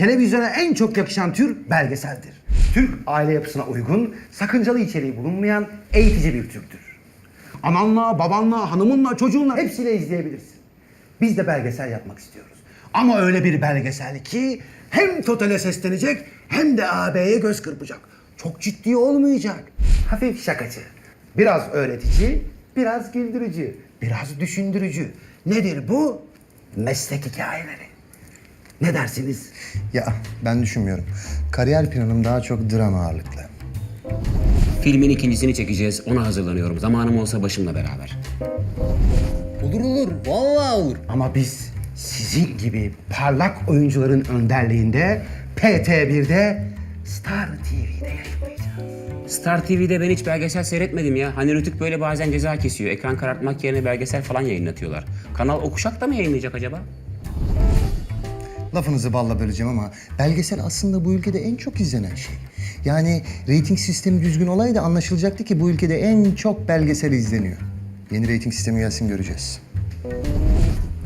televizyona en çok yakışan tür belgeseldir. Türk aile yapısına uygun, sakıncalı içeriği bulunmayan eğitici bir türdür. Ananla, babanla, hanımınla, çocuğunla hepsiyle izleyebilirsin. Biz de belgesel yapmak istiyoruz. Ama öyle bir belgesel ki hem totale seslenecek hem de AB'ye göz kırpacak. Çok ciddi olmayacak. Hafif şakacı. Biraz öğretici, biraz güldürücü, biraz düşündürücü. Nedir bu? Meslek hikayeleri. Ne dersiniz? Ya ben düşünmüyorum. Kariyer planım daha çok dram ağırlıklı. Filmin ikincisini çekeceğiz. Ona hazırlanıyorum. Zamanım olsa başımla beraber. Olur olur. Vallahi olur. Ama biz sizin gibi parlak oyuncuların önderliğinde PT1'de Star TV'de yayınlayacağız. Star TV'de ben hiç belgesel seyretmedim ya. Hani Rütük böyle bazen ceza kesiyor. Ekran karartmak yerine belgesel falan yayınlatıyorlar. Kanal Okuşak da mı yayınlayacak acaba? Lafınızı balla böleceğim ama belgesel aslında bu ülkede en çok izlenen şey. Yani reyting sistemi düzgün olaydı anlaşılacaktı ki bu ülkede en çok belgesel izleniyor. Yeni reyting sistemi gelsin göreceğiz.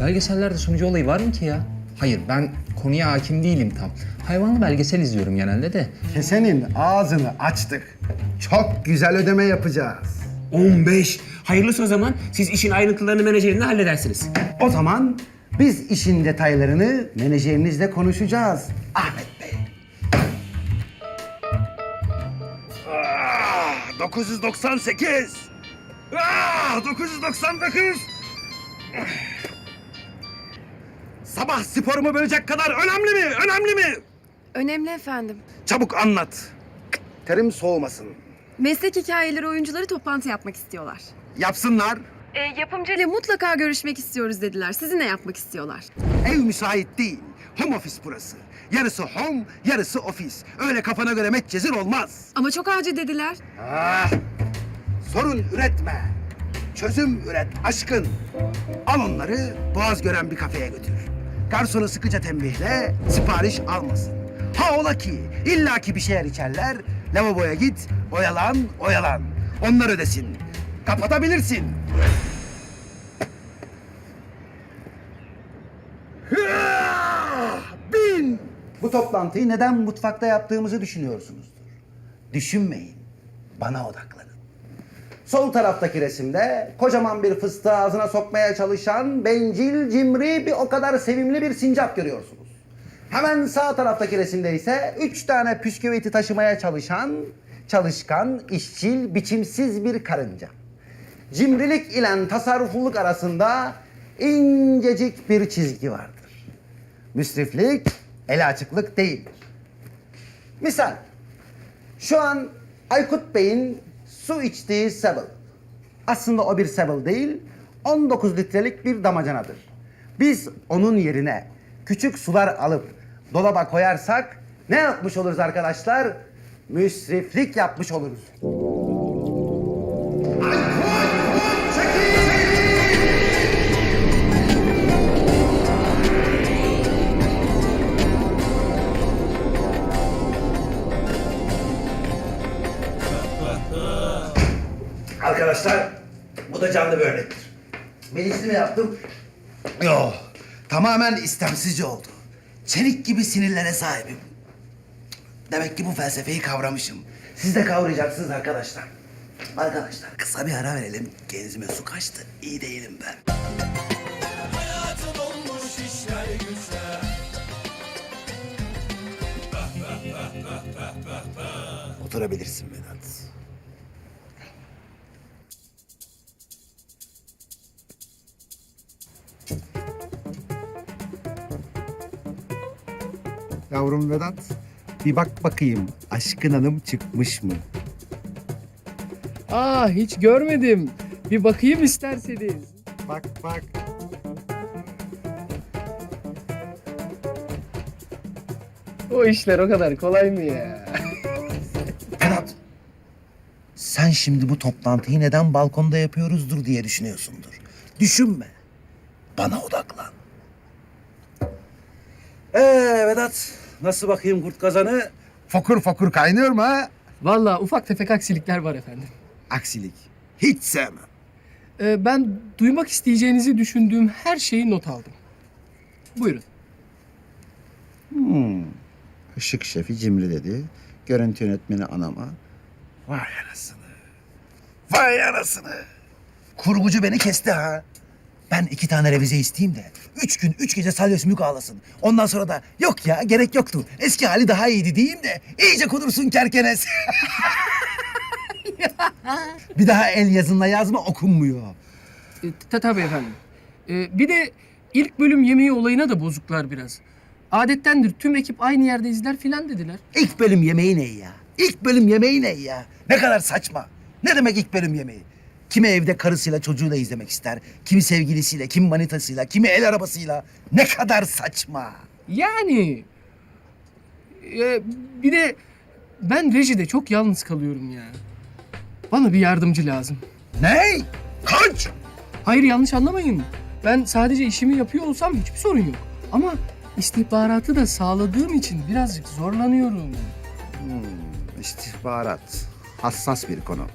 Belgesellerde sunucu olayı var mı ki ya? Hayır ben konuya hakim değilim tam. Hayvanlı belgesel izliyorum genelde de. Kesenin ağzını açtık. Çok güzel ödeme yapacağız. 15. Hayırlısı o zaman. Siz işin ayrıntılarını menajerinle halledersiniz. O zaman biz işin detaylarını menajerinizle konuşacağız. Ahmet Bey. 998. 999. Sabah sporumu bölecek kadar önemli mi? Önemli mi? Önemli efendim. Çabuk anlat. Terim soğumasın. Meslek hikayeleri oyuncuları toplantı yapmak istiyorlar. Yapsınlar. E, yapımcıyla mutlaka görüşmek istiyoruz dediler. Sizinle yapmak istiyorlar. Ev müsait değil. Home office burası. Yarısı home, yarısı ofis. Öyle kafana göre metcezir olmaz. Ama çok acil dediler. Ah, sorun üretme. Çözüm üret aşkın. Al onları boğaz gören bir kafeye götür. Garsonu sıkıca tembihle sipariş almasın. Ha ola ki illaki bir şeyler içerler. Lavaboya git, oyalan, oyalan. Onlar ödesin. Kapatabilirsin. Bin! Bu toplantıyı neden mutfakta yaptığımızı düşünüyorsunuzdur. Düşünmeyin. Bana odaklanın. Sol taraftaki resimde kocaman bir fıstığı ağzına sokmaya çalışan bencil, cimri bir o kadar sevimli bir sincap görüyorsunuz. Hemen sağ taraftaki resimde ise üç tane püsküviti taşımaya çalışan, çalışkan, işçil, biçimsiz bir karınca. Cimrilik ile tasarrufluluk arasında incecik bir çizgi vardır. Müsriflik, el açıklık değildir. Misal, şu an Aykut Bey'in su içtiği Sebel. Aslında o bir Sebel değil, 19 litrelik bir damacanadır. Biz onun yerine küçük sular alıp dolaba koyarsak ne yapmış oluruz arkadaşlar? Müsriflik yapmış oluruz. Arkadaşlar bu da canlı bir örnektir. Bilinçli mi yaptım? Yo, tamamen istemsizce oldu. Çelik gibi sinirlere sahibim. Demek ki bu felsefeyi kavramışım. Siz de kavrayacaksınız arkadaşlar. Arkadaşlar kısa bir ara verelim. Genzime su kaçtı. İyi değilim ben. Oturabilirsin Vedat. Yavrum Vedat, bir bak bakayım aşkın hanım çıkmış mı? Aa hiç görmedim. Bir bakayım isterseniz. Bak bak. O işler o kadar kolay mı ya? Vedat, sen şimdi bu toplantıyı neden balkonda yapıyoruzdur diye düşünüyorsundur. Düşünme. Bana odaklan. Ee Vedat, nasıl bakayım kurt kazanı? Fokur fokur kaynıyor mu ha? Vallahi ufak tefek aksilikler var efendim. Aksilik. Hiç sevmem. Ee, ben duymak isteyeceğinizi düşündüğüm her şeyi not aldım. Buyurun. Işık şefi cimri dedi. Görüntü yönetmeni anama. Vay anasını. Vay anasını. Kurgucu beni kesti ha. Ben iki tane revize isteyeyim de üç gün üç gece salya sümük ağlasın. Ondan sonra da yok ya gerek yoktu. Eski hali daha iyiydi diyeyim de iyice kudursun kerkenes. bir daha el yazınla yazma okunmuyor. E, ta- tabii efendim. E, bir de ilk bölüm yemeği olayına da bozuklar biraz. Adettendir tüm ekip aynı yerde izler filan dediler. İlk bölüm yemeği ne ya? İlk bölüm yemeği ne ya? Ne kadar saçma. Ne demek ilk bölüm yemeği? Kimi evde karısıyla çocuğuyla izlemek ister. Kimi sevgilisiyle, kimi manitasıyla, kimi el arabasıyla. Ne kadar saçma. Yani e, bir de ben rejide çok yalnız kalıyorum ya. Bana bir yardımcı lazım. Ne? Kaç! Hayır yanlış anlamayın. Ben sadece işimi yapıyor olsam hiçbir sorun yok. Ama istihbaratı da sağladığım için birazcık zorlanıyorum. İstihbarat. Hassas bir konu.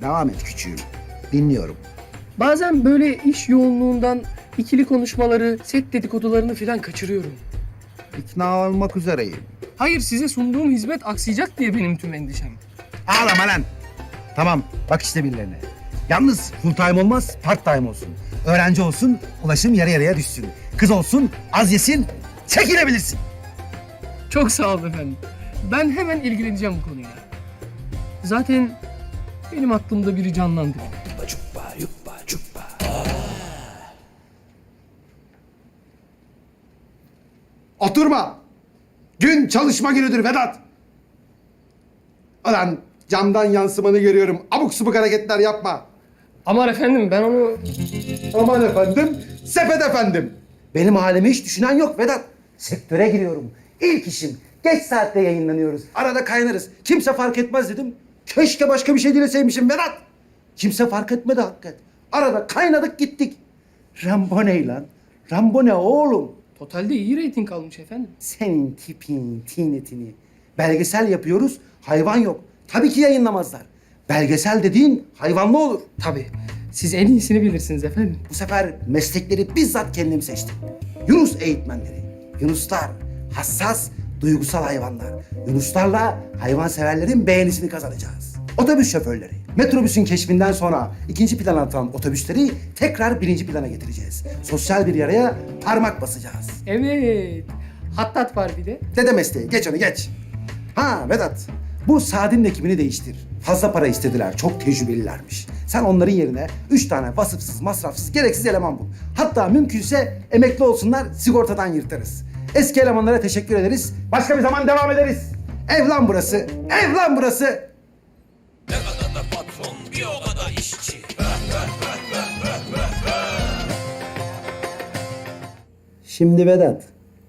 Devam et küçüğüm. Dinliyorum. Bazen böyle iş yoğunluğundan ikili konuşmaları, set dedikodularını filan kaçırıyorum. İkna olmak üzereyim. Hayır size sunduğum hizmet aksayacak diye benim tüm endişem. Ağlama lan. Tamam, bak işte birilerine. Yalnız full time olmaz, part time olsun. Öğrenci olsun, ulaşım yarı yarıya düşsün. Kız olsun, az yesin, çekilebilirsin. Çok sağ olun efendim. Ben hemen ilgileneceğim bu konuyla. Zaten benim aklımda biri canlandı. Oturma. Gün çalışma günüdür Vedat. Ulan camdan yansımanı görüyorum. Abuk subuk hareketler yapma. Aman efendim ben onu... Aman efendim, sepet efendim. Benim halimi hiç düşünen yok Vedat. Sektöre giriyorum. İlk işim. Geç saatte yayınlanıyoruz. Arada kaynarız. Kimse fark etmez dedim. Keşke başka bir şey dileseymişim Vedat. Kimse fark etmedi hakikat. Arada kaynadık gittik. Rambo ne lan? Rambo ne oğlum? Totalde iyi reyting almış efendim. Senin tipin, tinetini. Belgesel yapıyoruz, hayvan yok. Tabii ki yayınlamazlar. Belgesel dediğin hayvanlı olur. Tabii. Siz en iyisini bilirsiniz efendim. Bu sefer meslekleri bizzat kendim seçtim. Yunus eğitmenleri. Yunuslar hassas, duygusal hayvanlar. Yunuslarla hayvanseverlerin beğenisini kazanacağız. Otobüs şoförleri. Metrobüsün keşfinden sonra ikinci plana atılan otobüsleri tekrar birinci plana getireceğiz. Sosyal bir yaraya parmak basacağız. Evet. Hattat var bir de. Dede mesleği. Geç onu geç. Ha Vedat. Bu Sadi'nin ekibini değiştir. Fazla para istediler. Çok tecrübelilermiş. Sen onların yerine üç tane vasıfsız, masrafsız, gereksiz eleman bul. Hatta mümkünse emekli olsunlar, sigortadan yırtarız. Eski elemanlara teşekkür ederiz. Başka bir zaman devam ederiz. Ev lan burası. Ev lan burası. Şimdi Vedat,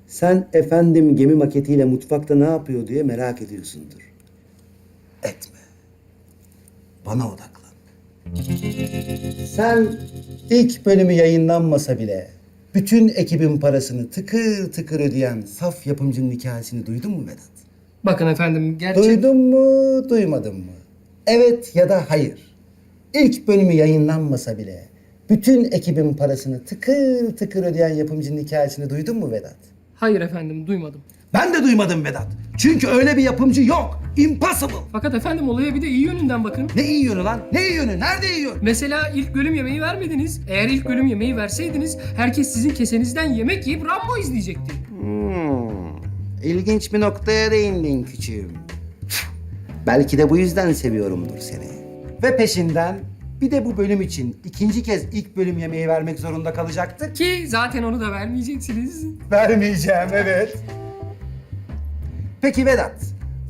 sen efendim gemi maketiyle mutfakta ne yapıyor diye merak ediyorsundur. Etme. Bana odaklan. Sen ilk bölümü yayınlanmasa bile bütün ekibin parasını tıkır tıkır ödeyen saf yapımcının hikayesini duydun mu Vedat? Bakın efendim gerçek... Duydun mu, duymadın mı? Evet ya da hayır. İlk bölümü yayınlanmasa bile bütün ekibin parasını tıkır tıkır ödeyen yapımcının hikayesini duydun mu Vedat? Hayır efendim duymadım. Ben de duymadım Vedat. Çünkü öyle bir yapımcı yok. Impossible. Fakat efendim olaya bir de iyi yönünden bakın. Ne iyi yönü lan? Ne iyi yönü? Nerede iyi yönü? Mesela ilk bölüm yemeği vermediniz. Eğer ilk bölüm yemeği verseydiniz herkes sizin kesenizden yemek yiyip Rambo izleyecekti. Hmm, ilginç bir noktaya değindin küçüğüm. Belki de bu yüzden seviyorumdur seni. Ve peşinden bir de bu bölüm için ikinci kez ilk bölüm yemeği vermek zorunda kalacaktık. Ki zaten onu da vermeyeceksiniz. Vermeyeceğim evet. Peki Vedat,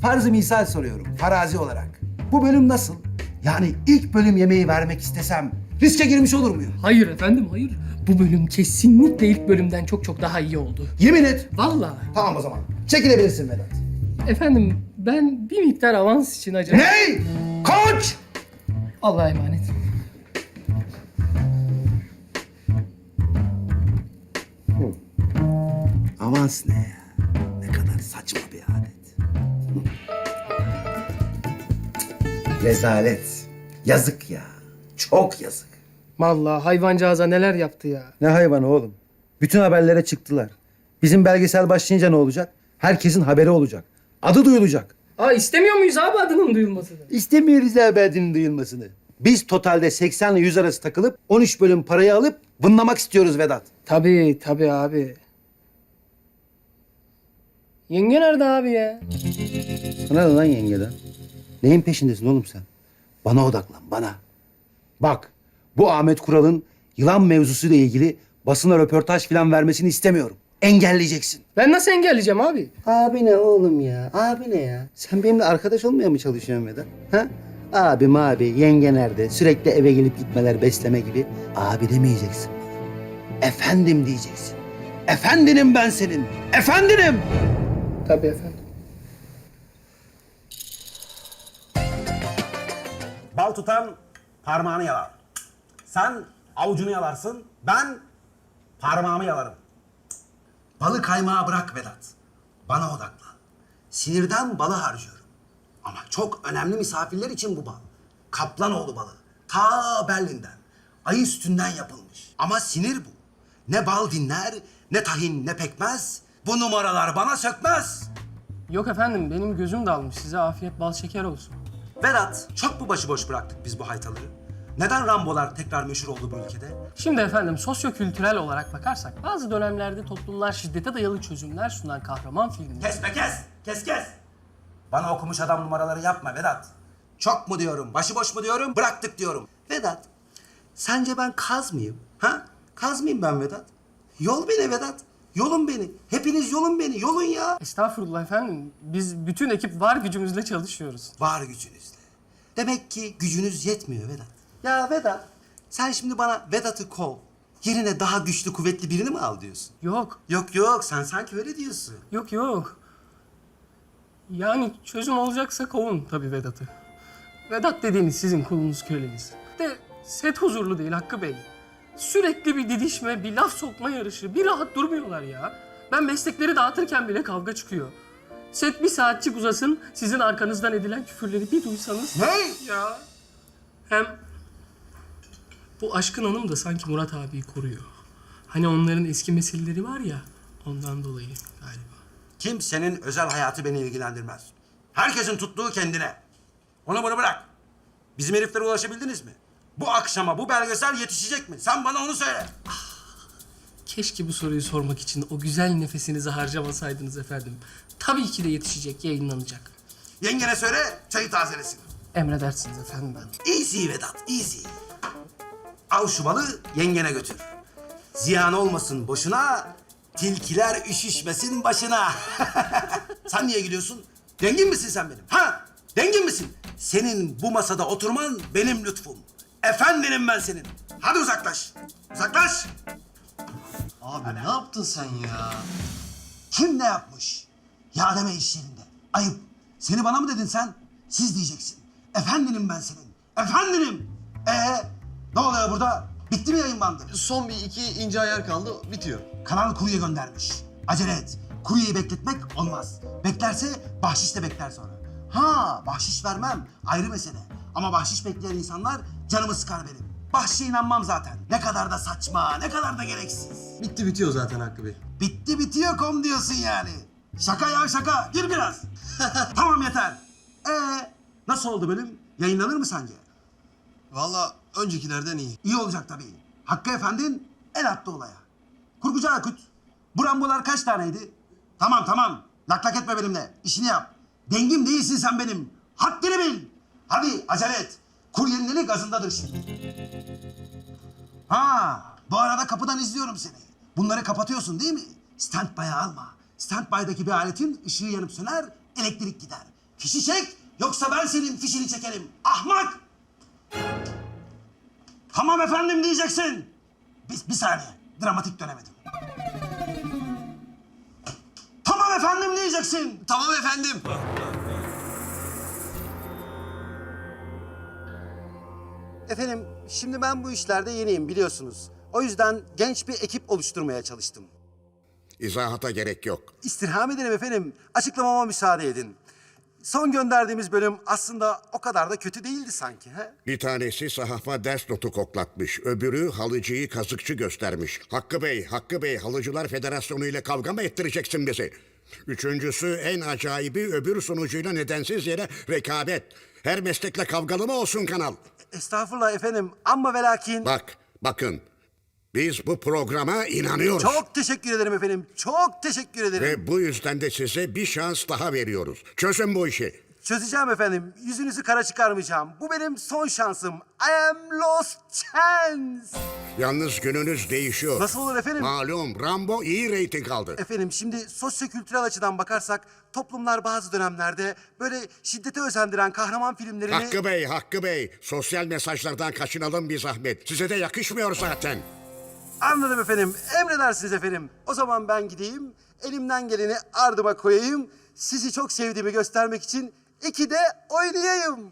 farzı misal soruyorum farazi olarak. Bu bölüm nasıl? Yani ilk bölüm yemeği vermek istesem riske girmiş olur muyum? Hayır efendim hayır. Bu bölüm kesinlikle ilk bölümden çok çok daha iyi oldu. Yemin et. Vallahi. Tamam o zaman. Çekilebilirsin Vedat. Efendim ben bir miktar avans için acaba... Ney? Allah'a emanet. Avans ne ya? Ne kadar saçma bir adet. Rezalet. Yazık ya. Çok yazık. Vallahi hayvancağıza neler yaptı ya. Ne hayvanı oğlum? Bütün haberlere çıktılar. Bizim belgesel başlayınca ne olacak? Herkesin haberi olacak. Adı duyulacak. Aa istemiyor muyuz abi adının duyulmasını? İstemiyoruz abi adının duyulmasını. Biz totalde 80 ile 100 arası takılıp 13 bölüm parayı alıp vınlamak istiyoruz Vedat. Tabii tabii abi. Yenge nerede abi ya? Sana ne lan yengeden? Neyin peşindesin oğlum sen? Bana odaklan, bana. Bak, bu Ahmet Kural'ın yılan mevzusuyla ilgili basına röportaj falan vermesini istemiyorum. Engelleyeceksin. Ben nasıl engelleyeceğim abi? Abi ne oğlum ya? Abi ne ya? Sen benimle arkadaş olmaya mı çalışıyorsun Vedat? Ha? Abim abi, yenge nerede? Sürekli eve gelip gitmeler, besleme gibi. Abi demeyeceksin. Efendim diyeceksin. Efendinim ben senin. Efendinim. Tabii efendim. Bal tutan parmağını yalar. Sen avucunu yalarsın, ben parmağımı yalarım. Balı kaymağa bırak Vedat. Bana odaklan. Sinirden balı harcıyorum. Ama çok önemli misafirler için bu bal. Kaplanoğlu balı. Ta Berlin'den. Ayı üstünden yapılmış. Ama sinir bu. Ne bal dinler, ne tahin, ne pekmez. Bu numaralar bana sökmez. Yok efendim benim gözüm dalmış. Size afiyet bal şeker olsun. Vedat, çok mu başıboş bıraktık biz bu haytaları? Neden Rambolar tekrar meşhur oldu bu ülkede? Şimdi efendim sosyo-kültürel olarak bakarsak bazı dönemlerde toplumlar şiddete dayalı çözümler sunan kahraman filmler. Kes be kes! Kes kes! Bana okumuş adam numaraları yapma Vedat. Çok mu diyorum, başıboş mu diyorum, bıraktık diyorum. Vedat, sence ben kaz mıyım? Ha? Kaz mıyım ben Vedat? Yol beni Vedat. Yolun beni. Hepiniz yolun beni. Yolun ya. Estağfurullah efendim. Biz bütün ekip var gücümüzle çalışıyoruz. Var gücünüzle. Demek ki gücünüz yetmiyor Vedat. Ya Vedat, sen şimdi bana Vedat'ı kov. Yerine daha güçlü, kuvvetli birini mi al diyorsun? Yok, Yok yok, sen sanki öyle diyorsun. yok yok. Yani çözüm olacaksa kovun tabii Vedat'ı. Vedat dediğiniz sizin kulunuz köleniz. De set huzurlu değil Hakkı Bey. Sürekli bir didişme, bir laf sokma yarışı. Bir rahat durmuyorlar ya. Ben meslekleri dağıtırken bile kavga çıkıyor. Set bir saatçik uzasın, sizin arkanızdan edilen küfürleri bir duysanız... Ne? Ya. Hem bu Aşkın Hanım da sanki Murat abiyi koruyor. Hani onların eski meseleleri var ya, ondan dolayı galiba. Kimsenin özel hayatı beni ilgilendirmez. Herkesin tuttuğu kendine. Onu bunu bırak. Bizim heriflere ulaşabildiniz mi? Bu akşama bu belgesel yetişecek mi? Sen bana onu söyle. Keşke bu soruyu sormak için o güzel nefesinizi harcamasaydınız efendim. Tabii ki de yetişecek, yayınlanacak. Yengene söyle çayı tazelesin. Emredersiniz efendim. Easy Vedat, easy. Al şu balı yengene götür. Ziyan olmasın boşuna, tilkiler üşüşmesin başına. sen niye gülüyorsun? Dengin misin sen benim? Ha? Dengin misin? Senin bu masada oturman benim lütfum. Efendinim ben senin. Hadi uzaklaş. Uzaklaş. Abi ne yaptın sen ya? Kim ne yapmış? Ya deme iş yerinde. Ayıp. Seni bana mı dedin sen? Siz diyeceksin. Efendinim ben senin. Efendinim. Ee, ne oluyor burada? Bitti mi yayın bandı? Son bir iki ince ayar kaldı bitiyor. Kanal kurye göndermiş. Acele et. Kuryeyi bekletmek olmaz. Beklerse bahşiş de bekler sonra. Ha bahşiş vermem ayrı mesele. Ama bahşiş bekleyen insanlar canımı sıkar benim. Bahşişe inanmam zaten. Ne kadar da saçma, ne kadar da gereksiz. Bitti bitiyor zaten Hakkı Bey. Bitti bitiyor kom diyorsun yani. Şaka ya şaka. Gir biraz. tamam yeter. Ee, nasıl oldu bölüm? Yayınlanır mı sence? Vallahi öncekilerden iyi. İyi olacak tabii. Hakkı Efendi'nin el attı olaya. Kurgucu Akut, bu kaç taneydi? Tamam tamam, lak lak etme benimle. İşini yap. Dengim değilsin sen benim. Haddini bil. Hadi acele et. Kuryenin eli gazındadır şimdi. Ha, bu arada kapıdan izliyorum seni. Bunları kapatıyorsun değil mi? Standby'a alma. Standby'daki bir aletin ışığı yanıp söner, elektrik gider. Fişi çek, yoksa ben senin fişini çekerim. Ahmak! Tamam efendim diyeceksin. Bir, bir saniye. Dramatik dönemedim. Tamam efendim diyeceksin. Tamam efendim. Efendim şimdi ben bu işlerde yeniyim biliyorsunuz. O yüzden genç bir ekip oluşturmaya çalıştım. İzahata gerek yok. İstirham ederim efendim. Açıklamama müsaade edin. Son gönderdiğimiz bölüm aslında o kadar da kötü değildi sanki. He? Bir tanesi sahafa ders notu koklatmış. Öbürü halıcıyı kazıkçı göstermiş. Hakkı Bey, Hakkı Bey, Halıcılar Federasyonu ile kavga mı ettireceksin bizi? Üçüncüsü en acayibi öbür sunucuyla nedensiz yere rekabet. Her meslekle kavgalı mı olsun kanal? Estağfurullah efendim ama ve lakin... Bak, bakın. Biz bu programa inanıyoruz. Çok teşekkür ederim efendim. Çok teşekkür ederim. Ve bu yüzden de size bir şans daha veriyoruz. Çözün bu işi. Çözeceğim efendim. Yüzünüzü kara çıkarmayacağım. Bu benim son şansım. I am lost chance. Yalnız gününüz değişiyor. Nasıl olur efendim? Malum Rambo iyi reyting aldı. Efendim şimdi sosyokültürel açıdan bakarsak toplumlar bazı dönemlerde böyle şiddete özendiren kahraman filmlerini... Hakkı Bey, Hakkı Bey. Sosyal mesajlardan kaçınalım bir zahmet. Size de yakışmıyor zaten. Anladım efendim. Emredersiniz efendim. O zaman ben gideyim. Elimden geleni ardıma koyayım. Sizi çok sevdiğimi göstermek için iki de oynayayım.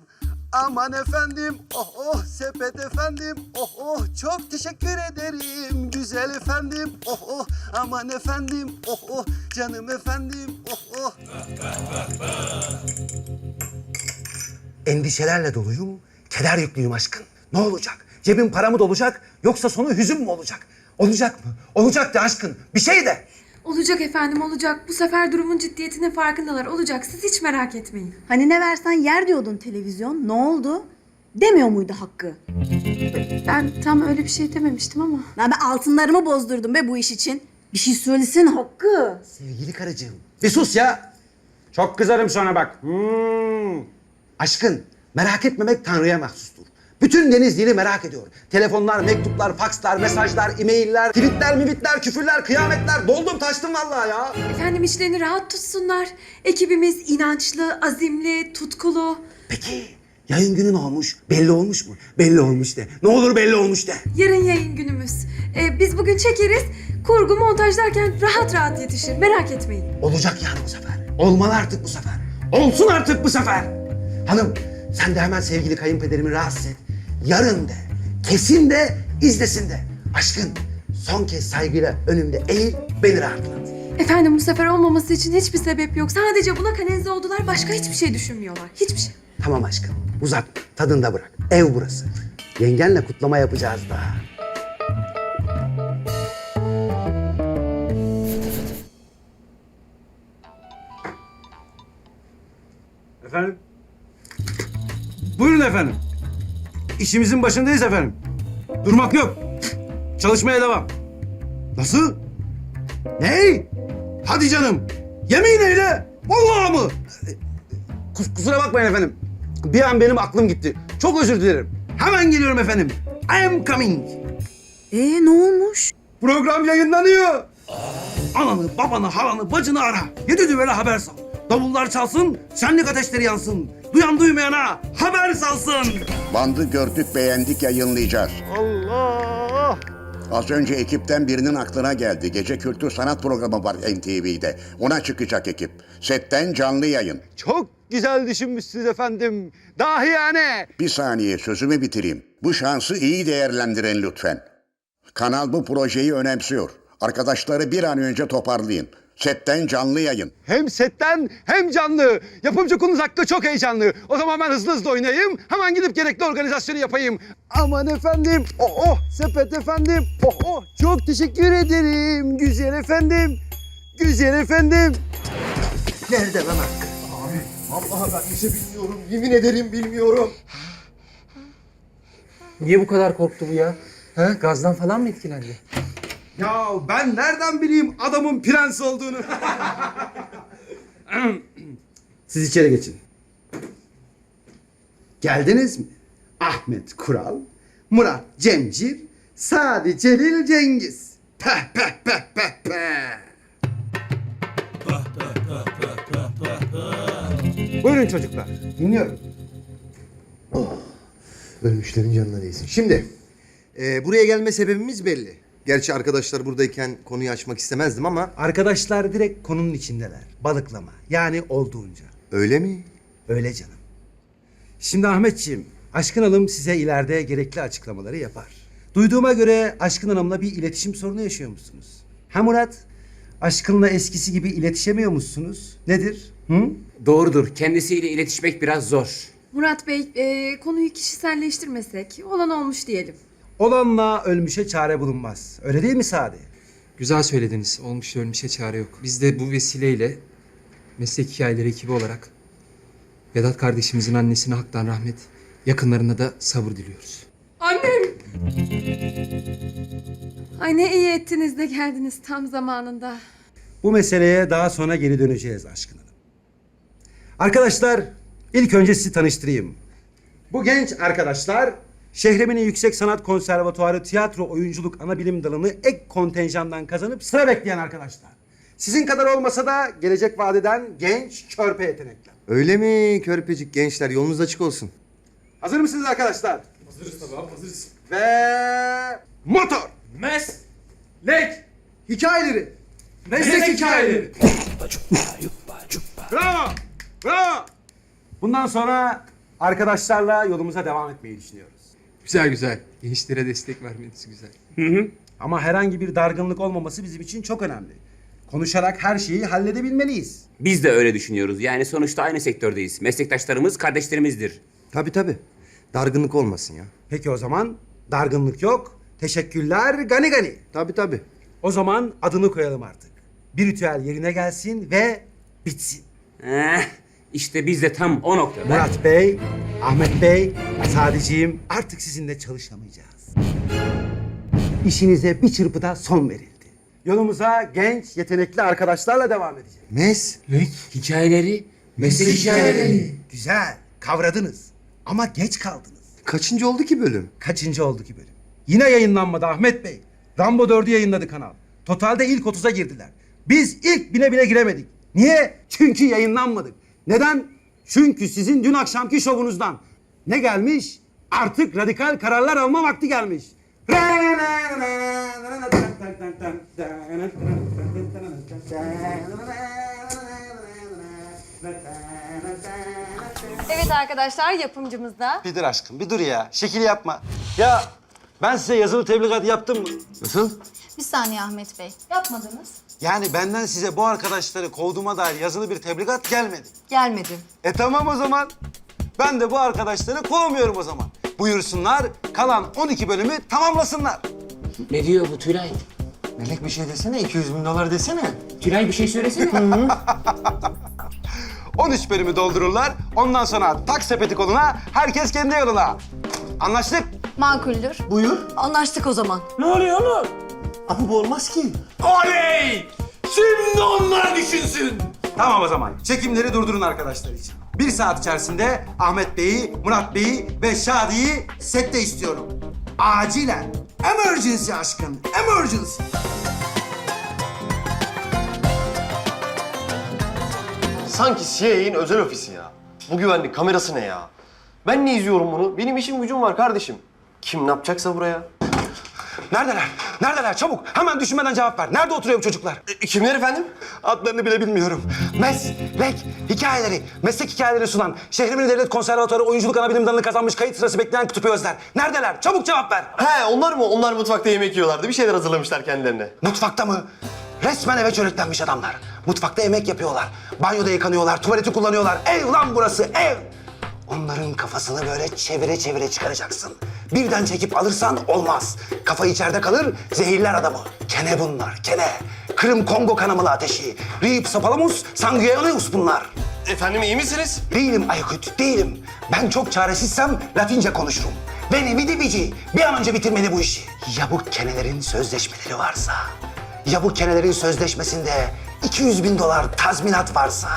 Aman efendim, oh oh sepet efendim, oh oh çok teşekkür ederim güzel efendim, oh oh aman efendim, oh oh canım efendim, oh oh. Endişelerle doluyum, keder yüklüyüm aşkın. Ne olacak? Cebim para mı dolacak yoksa sonu hüzün mü olacak? Olacak mı? Olacak de aşkın. Bir şey de. Olacak efendim olacak. Bu sefer durumun ciddiyetinin farkındalar. Olacak siz hiç merak etmeyin. Hani ne versen yer diyordun televizyon. Ne oldu? Demiyor muydu Hakkı? Ben tam öyle bir şey dememiştim ama. Lan ben altınlarımı bozdurdum be bu iş için. Bir şey söylesin Hakkı. Sevgili karıcığım. Bir sus ya. Çok kızarım sonra bak. Hmm. Aşkın merak etmemek Tanrı'ya mahsustur. Bütün Denizli'ni merak ediyor. Telefonlar, mektuplar, fakslar, mesajlar, e-mailler, tweetler, mivitler, küfürler, kıyametler. Doldum taştım vallahi ya. Efendim içlerini rahat tutsunlar. Ekibimiz inançlı, azimli, tutkulu. Peki yayın günü ne olmuş? Belli olmuş mu? Belli olmuş de. Ne olur belli olmuş de. Yarın yayın günümüz. Ee, biz bugün çekeriz. Kurgu montaj derken rahat rahat yetişir. Merak etmeyin. Olacak yani bu sefer. Olmalı artık bu sefer. Olsun artık bu sefer. Hanım sen de hemen sevgili kayınpederimi rahatsız et. Yarın de, kesin de, izlesin de. Aşkın son kez saygıyla önümde eğil beni rahatlat. Efendim bu sefer olmaması için hiçbir sebep yok. Sadece buna kanalize oldular. Başka hiçbir şey düşünmüyorlar. Hiçbir şey. Tamam aşkım uzatma tadında bırak. Ev burası. Yengenle kutlama yapacağız daha. Efendim? Buyurun efendim. İşimizin başındayız efendim. Durmak yok. Çalışmaya devam. Nasıl? Ne? Hadi canım. Yemin eyle. Vallahi mı? Kus- kusura bakmayın efendim. Bir an benim aklım gitti. Çok özür dilerim. Hemen geliyorum efendim. I am coming. Ee ne olmuş? Program yayınlanıyor. Ananı, babanı, halanı, bacını ara. Yedi düvele haber sal. Davullar çalsın, şenlik ateşleri yansın. Duyan duymayana haber salsın. Bandı gördük beğendik yayınlayacağız. Allah! Az önce ekipten birinin aklına geldi. Gece kültür sanat programı var NTV'de. Ona çıkacak ekip. Setten canlı yayın. Çok güzel düşünmüşsünüz efendim. Dahi yani. Bir saniye sözümü bitireyim. Bu şansı iyi değerlendirin lütfen. Kanal bu projeyi önemsiyor. Arkadaşları bir an önce toparlayın. Setten canlı yayın. Hem setten hem canlı. Yapımcı konunuz hakkı çok heyecanlı. O zaman ben hızlı hızlı oynayayım. Hemen gidip gerekli organizasyonu yapayım. Aman efendim. Oh oh sepet efendim. Oh oh çok teşekkür ederim. Güzel efendim. Güzel efendim. Nerede lan Hakkı? Abi vallahi ben bir şey bilmiyorum. Yemin ederim bilmiyorum. Niye bu kadar korktu bu ya? Ha? Gazdan falan mı etkilendi? Ya ben nereden bileyim adamın prens olduğunu? Siz içeri geçin. Geldiniz mi? Ahmet Kural, Murat Cemcir, Sadi Celil Cengiz. Peh peh peh peh peh. Buyurun çocuklar. Dinliyorum. Ölmüşlerin canına değsin. Şimdi e, buraya gelme sebebimiz belli. Gerçi arkadaşlar buradayken konuyu açmak istemezdim ama Arkadaşlar direkt konunun içindeler. Balıklama. Yani olduğunca. öyle mi? Öyle canım. Şimdi Ahmetciğim, Aşkın Hanım size ileride gerekli açıklamaları yapar. Duyduğuma göre Aşkın Hanım'la bir iletişim sorunu yaşıyormuşsunuz. Ha Murat? Aşkın'la eskisi gibi iletişemiyor musunuz? Nedir? Hı? Doğrudur. Kendisiyle iletişmek biraz zor. Murat Bey e, konuyu kişiselleştirmesek olan olmuş diyelim. Olanla ölmüşe çare bulunmaz. Öyle değil mi Sadi? Güzel söylediniz. Olmuş ölmüşe çare yok. Biz de bu vesileyle meslek hikayeleri ekibi olarak Vedat kardeşimizin annesine haktan rahmet, yakınlarına da sabır diliyoruz. Annem! Ay ne iyi ettiniz de geldiniz tam zamanında. Bu meseleye daha sonra geri döneceğiz Aşkın Hanım. Arkadaşlar, ilk önce sizi tanıştırayım. Bu genç arkadaşlar, Şehremini Yüksek Sanat Konservatuarı Tiyatro Oyunculuk Ana Bilim Dalı'nı ek kontenjandan kazanıp sıra bekleyen arkadaşlar. Sizin kadar olmasa da gelecek vadeden genç körpe yetenekler. Öyle mi körpecik gençler yolunuz açık olsun. Hazır mısınız arkadaşlar? Hazırız tabii abi, hazırız. Ve motor! Mes! Lek! Hikayeleri! Meslek hikayeleri! Bravo! Bravo! Bundan sonra arkadaşlarla yolumuza devam etmeyi düşünüyoruz. Güzel güzel. Gençlere destek vermeniz güzel. Ama herhangi bir dargınlık olmaması bizim için çok önemli. Konuşarak her şeyi halledebilmeliyiz. Biz de öyle düşünüyoruz. Yani sonuçta aynı sektördeyiz. Meslektaşlarımız kardeşlerimizdir. Tabii tabii. Dargınlık olmasın ya. Peki o zaman dargınlık yok. Teşekkürler gani gani. Tabii tabii. O zaman adını koyalım artık. Bir ritüel yerine gelsin ve bitsin. Eh, işte biz de tam o noktada. Murat Bey, Ahmet Bey, Sadiciğim artık sizinle çalışamayacağız. İşinize bir çırpıda son verildi. Yolumuza genç, yetenekli arkadaşlarla devam edeceğiz. Mes. Hikayeleri, meslek hikayeleri. Güzel, kavradınız. Ama geç kaldınız. Kaçıncı oldu ki bölüm? Kaçıncı oldu ki bölüm? Yine yayınlanmadı Ahmet Bey. Rambo 4'ü yayınladı kanal. Totalde ilk 30'a girdiler. Biz ilk bine bile giremedik. Niye? Çünkü yayınlanmadık. Neden? Çünkü sizin dün akşamki şovunuzdan. Ne gelmiş? Artık radikal kararlar alma vakti gelmiş. Evet arkadaşlar yapımcımız da. Bir dur aşkım bir dur ya. Şekil yapma. Ya ben size yazılı tebligat yaptım mı? Nasıl? Bir saniye Ahmet Bey. Yapmadınız. Yani benden size bu arkadaşları kovduğuma dair yazılı bir tebligat gelmedi. Gelmedi. E tamam o zaman. Ben de bu arkadaşları kovmuyorum o zaman. Buyursunlar kalan 12 bölümü tamamlasınlar. Ne diyor bu Tülay? Melek bir şey desene 200 bin dolar desene. Tülay bir şey söylesene. 13 bölümü doldururlar. Ondan sonra tak sepeti koluna, herkes kendi yoluna. Anlaştık. Makuldür. Buyur. Anlaştık o zaman. Ne oluyor oğlum? Ama bu olmaz ki. Oley! Şimdi onlar düşünsün. Tamam o zaman. Çekimleri durdurun arkadaşlar için. Bir saat içerisinde Ahmet Bey'i, Murat Bey'i ve Şadi'yi sette istiyorum. Acilen. Emergency aşkın. Emergency. Sanki CIA'in özel ofisi ya. Bu güvenlik kamerası ne ya? Ben ne izliyorum bunu? Benim işim gücüm var kardeşim. Kim ne yapacaksa buraya. Neredeler? Neredeler? Çabuk. Hemen düşünmeden cevap ver. Nerede oturuyor bu çocuklar? E, kimler efendim? Adlarını bile bilmiyorum. Meslek hikayeleri, meslek hikayeleri sunan, Şehrimin Devlet Konservatuarı oyunculuk ana bilim dalını kazanmış kayıt sırası bekleyen Kutup Özler. Neredeler? Çabuk cevap ver. He onlar mı? Onlar mutfakta yemek yiyorlardı. Bir şeyler hazırlamışlar kendilerine. Mutfakta mı? Resmen eve çöreklenmiş adamlar. Mutfakta yemek yapıyorlar. Banyoda yıkanıyorlar, tuvaleti kullanıyorlar. Ev lan burası, ev! Onların kafasını böyle çevire çevire çıkaracaksın. Birden çekip alırsan olmaz. Kafa içeride kalır, zehirler adamı. Kene bunlar, kene. Kırım Kongo kanamalı ateşi. Rip Sopalamus, Sanguionius bunlar. Efendim iyi misiniz? Değilim Aykut, değilim. Ben çok çaresizsem Latince konuşurum. Beni vidi vici, bir an önce bitirmeli bu işi. Ya bu kenelerin sözleşmeleri varsa? Ya bu kenelerin sözleşmesinde 200 bin dolar tazminat varsa?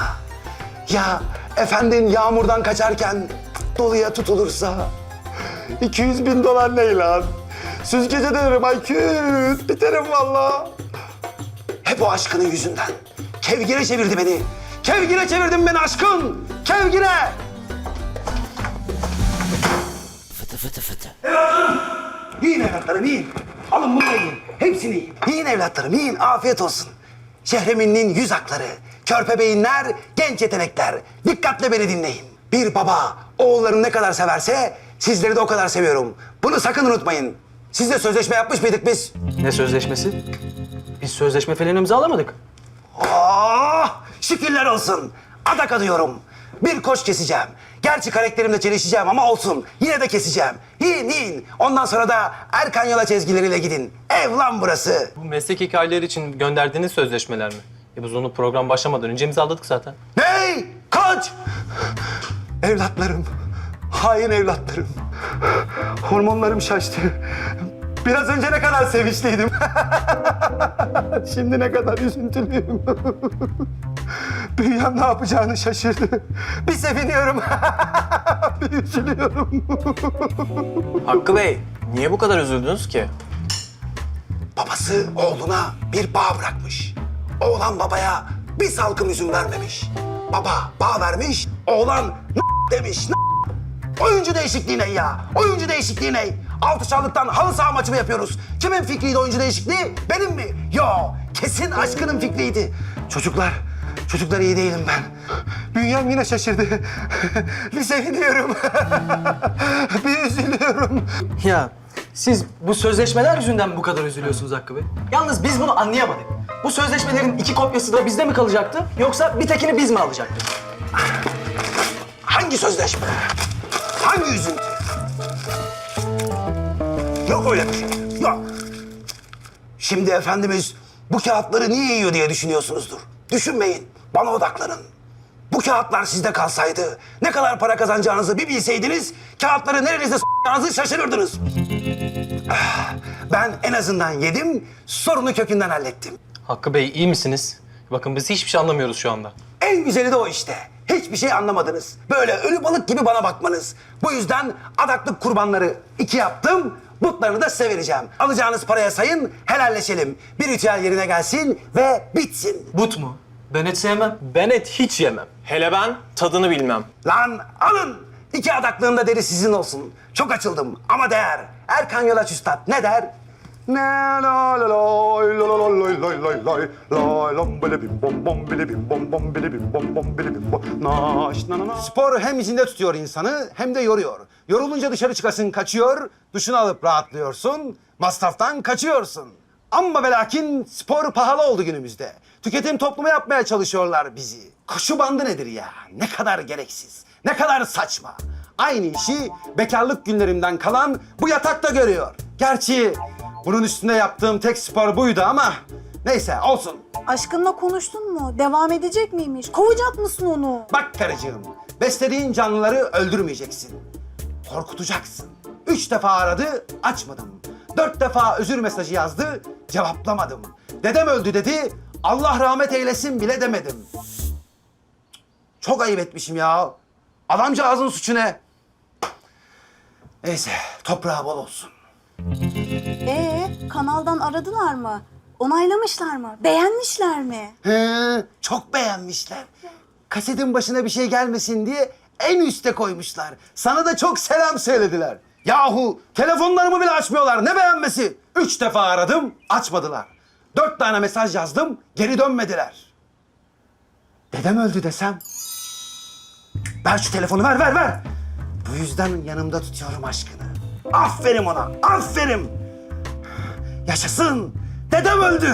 Ya efendin yağmurdan kaçarken doluya tutulursa? 200 bin dolar ne lan? Süzgece derim Aykut, biterim vallahi. Hep o aşkının yüzünden. Kevgire çevirdi beni. Kevgire çevirdin beni aşkın. Kevgire. Fıtı fıtı fıtı. Evlatlarım. Yiyin evlatlarım yiyin. Alın bunu da yiyin. Hepsini yiyin. Yiyin evlatlarım yiyin. Afiyet olsun. Şehremin'in yüz hakları. Körpe beyinler, genç yetenekler. Dikkatle beni dinleyin. Bir baba oğullarını ne kadar severse sizleri de o kadar seviyorum. Bunu sakın unutmayın. Sizle sözleşme yapmış mıydık biz? Ne sözleşmesi? Biz sözleşme falan imzalamadık. Oh! Şükürler olsun. Adak adıyorum. Bir koç keseceğim. Gerçi karakterimle çelişeceğim ama olsun. Yine de keseceğim. Yiyin yiyin. Ondan sonra da Erkan Yola çizgileriyle gidin. Ev lan burası. Bu meslek hikayeleri için gönderdiğiniz sözleşmeler mi? E biz onu program başlamadan önce imzaladık zaten. Ney? Kaç! Evlatlarım. Hain evlatlarım. Hormonlarım şaştı. Biraz önce ne kadar sevinçliydim. Şimdi ne kadar üzüntülüyüm. Bünyem ne yapacağını şaşırdı. Bir seviniyorum. bir üzülüyorum. Hakkı Bey, niye bu kadar üzüldünüz ki? Babası oğluna bir bağ bırakmış. Oğlan babaya bir salkım üzüm vermemiş. Baba bağ vermiş, oğlan demiş. Oyuncu değişikliği ne ya? Oyuncu değişikliği ne? Altı çaldıktan halı saha maçı mı yapıyoruz? Kimin fikriydi oyuncu değişikliği? Benim mi? Yo, kesin aşkının fikriydi. Çocuklar, çocuklar iyi değilim ben. Bünyem yine şaşırdı. bir seviniyorum. bir üzülüyorum. Ya siz bu sözleşmeler yüzünden bu kadar üzülüyorsunuz Hakkı Bey? Yalnız biz bunu anlayamadık. Bu sözleşmelerin iki kopyası da bizde mi kalacaktı yoksa bir tekini biz mi alacaktık? Hangi sözleşme? Hangi üzüntü? Yok öyle bir şey. Yok. Şimdi Efendimiz bu kağıtları niye yiyor diye düşünüyorsunuzdur. Düşünmeyin. Bana odaklanın. Bu kağıtlar sizde kalsaydı ne kadar para kazanacağınızı bir bilseydiniz kağıtları nerenizde s**acağınızı şaşırırdınız. Ah, Ben en azından yedim, sorunu kökünden hallettim. Hakkı Bey iyi misiniz? Bakın biz hiçbir şey anlamıyoruz şu anda. En güzeli de o işte. Hiçbir şey anlamadınız. Böyle ölü balık gibi bana bakmanız. Bu yüzden adaklık kurbanları iki yaptım. Butlarını da size vereceğim. Alacağınız paraya sayın, helalleşelim. Bir ritüel yerine gelsin ve bitsin. But mu? Ben et sevmem. Ben et hiç yemem. Hele ben tadını bilmem. Lan alın. İki adaklığın da deri sizin olsun. Çok açıldım ama değer. Erkan Yolaç Üstad ne der? Spor hem izinde tutuyor insanı hem de yoruyor. Yorulunca dışarı çıkasın kaçıyor, duşunu alıp rahatlıyorsun, masraftan kaçıyorsun. Ama ve lakin spor pahalı oldu günümüzde. Tüketim toplumu yapmaya çalışıyorlar bizi. Koşu bandı nedir ya? Ne kadar gereksiz, ne kadar saçma. Aynı işi bekarlık günlerimden kalan bu yatakta görüyor. Gerçi bunun üstünde yaptığım tek spor buydu ama neyse olsun. Aşkınla konuştun mu? Devam edecek miymiş? Kovacak mısın onu? Bak karıcığım, beslediğin canlıları öldürmeyeceksin. Korkutacaksın. Üç defa aradı, açmadım. Dört defa özür mesajı yazdı, cevaplamadım. Dedem öldü dedi, Allah rahmet eylesin bile demedim. Çok ayıp etmişim ya. Adamcağızın suçu ne? Neyse, toprağı bol olsun. Kanaldan aradılar mı? Onaylamışlar mı? Beğenmişler mi? He, çok beğenmişler. Kasetin başına bir şey gelmesin diye en üste koymuşlar. Sana da çok selam söylediler. Yahu telefonlarımı bile açmıyorlar. Ne beğenmesi? Üç defa aradım, açmadılar. Dört tane mesaj yazdım, geri dönmediler. Dedem öldü desem. Ver şu telefonu, ver, ver, ver. Bu yüzden yanımda tutuyorum aşkını. Aferin ona, aferin. Yaşasın. Dedem öldü.